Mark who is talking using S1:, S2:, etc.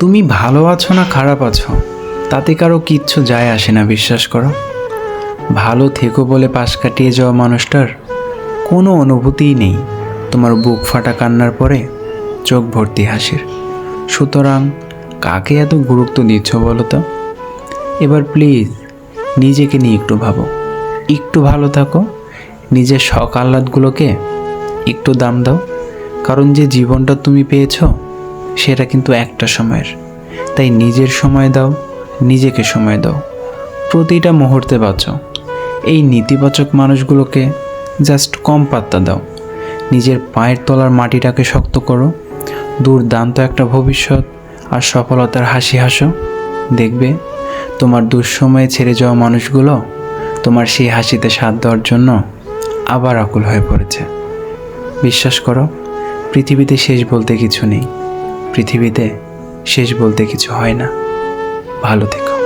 S1: তুমি ভালো আছো না খারাপ আছো? তাতে কারও কিচ্ছু যায় আসে না, বিশ্বাস করো। ভালো থেকো বলে পাশ কাটিয়ে যাওয়া মানুষটার কোনো অনুভূতিই নেই। তোমার বুক ফাটা কান্নার পরে চোখ ভর্তি হাসির। সুতরাং কাকে এত গুরুত্ব দিচ্ছ বলো তো? এবার প্লিজ নিজেকে নিয়ে একটু ভাবো। একটু ভালো থাকো। নিজের শখ আহ্লাদগুলোকে একটু দাম দাও। কারণ যে জীবনটা তুমি পেয়েছ সেটা কিন্তু একটা সময়ের। তাই নিজের সময় দাও, নিজেকে সময় দাও। প্রতিটা মুহূর্তে বাঁচো। এই নেতিবাচক মানুষগুলোকে জাস্ট কম পাত্তা দাও। নিজের পায়ের তলার মাটিটাকে শক্ত করো। দুর্দান্ত একটা ভবিষ্যৎ আর সফলতার হাসি হাসো। দেখবে, তোমার দুঃসময়ে ছেড়ে যাওয়া মানুষগুলো তোমার সেই হাসিতে সাথ দেওয়ার জন্য আবার আকুল হয়ে পড়েছে। বিশ্বাস করো, পৃথিবীতে শেষ বলতে কিছু নেই। পৃথিবীতে শেষ বলতে কিছু হয় না। ভালো থেকো।